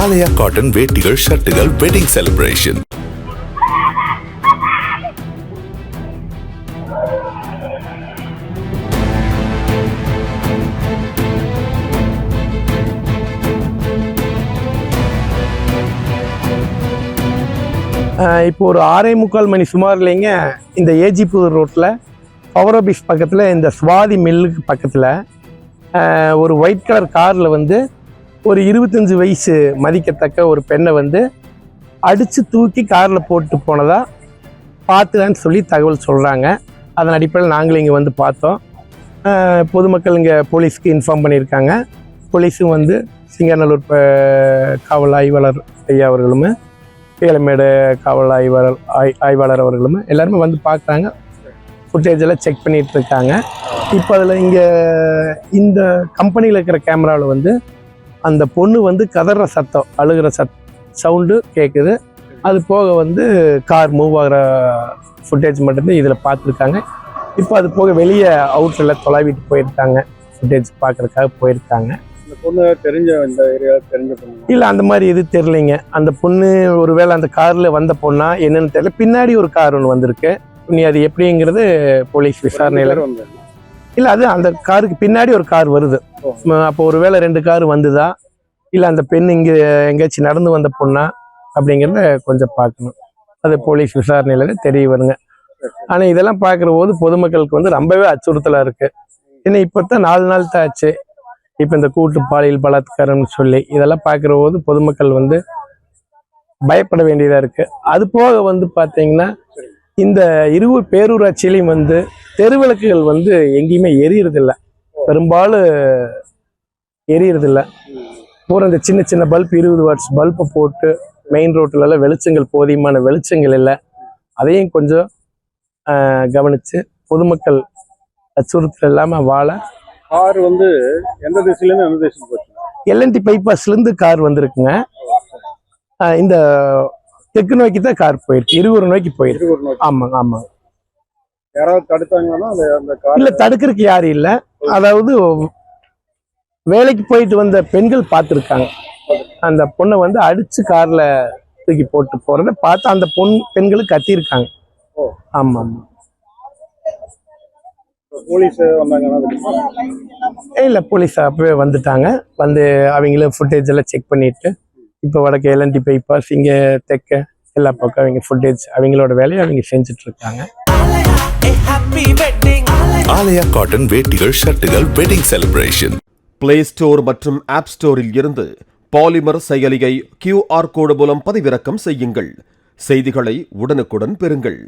ஆலயா cotton வேட்டிகள் ஷர்ட்டுகள் wedding celebration இப்போ ஒரு ஆறே முக்கால் மணி சுமார் இல்லைங்க. இந்த ஏஜிபுதூர் ரோட்டில் பவர் ஆஃபீஸ் பக்கத்தில் இந்த சுவாதி மில்லுக்கு பக்கத்தில் ஒரு ஒயிட் கலர் காரில் வந்து ஒரு இருபத்தஞ்சி வயசு மதிக்கத்தக்க ஒரு பெண்ணை வந்து அடித்து தூக்கி காரில் போட்டு போனதாக பார்த்துலான்னு சொல்லி தகவல் சொல்கிறாங்க அதன் அடிப்படையில் நாங்களும் இங்கே வந்து பார்த்தோம். பொதுமக்கள் இங்கே போலீஸ்க்கு இன்ஃபார்ம் பண்ணியிருக்காங்க. போலீஸும் வந்து சிங்கநல்லூர் காவல் ஆய்வாளர் ஐயா அவர்களும் ஏலமேடு காவல் ஆய்வாளர் ஆய் ஆய்வாளர் அவர்களும் எல்லாருமே வந்து பார்க்குறாங்க. ஃபுட்டேஜ் எல்லாம் செக் பண்ணிகிட்டு இருக்காங்க. இப்போ அதில் இங்கே இந்த கம்பெனியில் இருக்கிற கேமராவில் வந்து அந்த பொண்ணு வந்து கதற சத்தம் அழுகிற சத் சவுண்டு கேட்குது அது போக வந்து கார் மூவ் ஆகிற ஃபுட்டேஜ் மட்டும்தான் இதில் பார்த்துருக்காங்க. இப்போ அது போக வெளியே அவுட்டரில் தொலைவிட்டு போயிருக்காங்க. ஃபுட்டேஜ் பார்க்குறதுக்காக போயிருக்காங்க. பொண்ணு தெரிஞ்ச இந்த ஏரியா தெரிஞ்ச பொண்ணு. இல்லை அந்த மாதிரி எது தெரிலிங்க அந்த பொண்ணு ஒருவேளை அந்த காரில் வந்த பொண்ணா என்னன்னு தெரியல. பின்னாடி ஒரு கார் ஒன்று வந்திருக்கு. நீ அது எப்படிங்கிறது போலீஸ் விசாரணையில் இல்லை அது அந்த காருக்கு பின்னாடி ஒரு கார் வருது. அப்போ ஒருவேளை ரெண்டு கார் வந்துதா? இல்லை அந்த பெண் இங்கே எங்கேயாச்சும் நடந்து வந்த பொண்ணா? அப்படிங்கிறத கொஞ்சம் பார்க்கணும். அது போலீஸ் விசாரணையில் தெரிய வருங்க. ஆனால் இதெல்லாம் பார்க்குற போது பொதுமக்களுக்கு வந்து ரொம்பவே அச்சுறுத்தலாக இருக்கு. ஏன்னா இப்போ தான் நாலு நாள் தான் ஆச்சு. இப்போ இந்த கூட்டு பாலியல் பலாத்காரம்னு சொல்லி இதெல்லாம் பார்க்குற போது பொதுமக்கள் வந்து பயப்பட வேண்டியதாக இருக்கு. அது போக வந்து பார்த்தீங்கன்னா இந்த இரு பேரூராட்சியிலையும் வந்து தெருவிளக்குகள் வந்து எங்கேயுமே எரியறதில்ல. பெரும்பாலும் எரியறதில்ல. பூரா இந்த சின்ன சின்ன பல்ப் இருபது வாட்ஸ் பல்பை போட்டு மெயின் ரோட்டுல எல்லாம் வெளிச்சங்கள் போதியமான வெளிச்சங்கள் இல்லை. அதையும் கொஞ்சம் கவனிச்சு பொதுமக்கள் அச்சுறுத்தல் இல்லாமல் வாழ. கார் வந்து எந்த திசையில இருந்து எந்த திசைக்கு போச்சு? எல்என்டி பைபாஸ்லேருந்து கார் வந்திருக்குங்க. இந்த தெற்கு நோக்கி தான் கார் போயிருக்கு. இருபது நோக்கி போயிருக்கு. ஆமாங்க ஆமாங்க. யாராவது தடுத்தாங்கன்னா இல்ல தடுக்கிறதுக்கு யாரும் இல்ல. அதாவது வேலைக்கு போயிட்டு வந்த பெண்கள் பார்த்துருக்காங்க. அந்த பொண்ணை வந்து அடிச்சு கார்ல தூக்கி போட்டு போறத பார்த்து அந்த பொன் பெண்களுக்கு கத்திருக்காங்க ஓ. ஆமா ஆமா. போலீஸ் இல்ல போலீஸ் அப்பவே வந்துட்டாங்க. வந்து அவங்கள ஃபுட்டேஜ் எல்லாம் செக் பண்ணிட்டு இப்போ வடக்கு எல்என்டி பைபாஸ் இங்க தெற்க எல்லா பக்கம் அவங்க ஃபுட்டேஜ் அவங்களோட வேலையை அவங்க செஞ்சுட்டு இருக்காங்க. ஆலயா காட்டன் வேட்டிகள் ஷர்ட்டுகள் வெட்டிங் செலிப்ரேஷன் பிளே ஸ்டோர் மற்றும் ஆப் ஸ்டோரில் இருந்து பாலிமர் செயலியை கியூஆர் கோடு மூலம் பதிவிறக்கம் செய்யுங்கள். செய்திகளை உடனுக்குடன் பெறுங்கள்.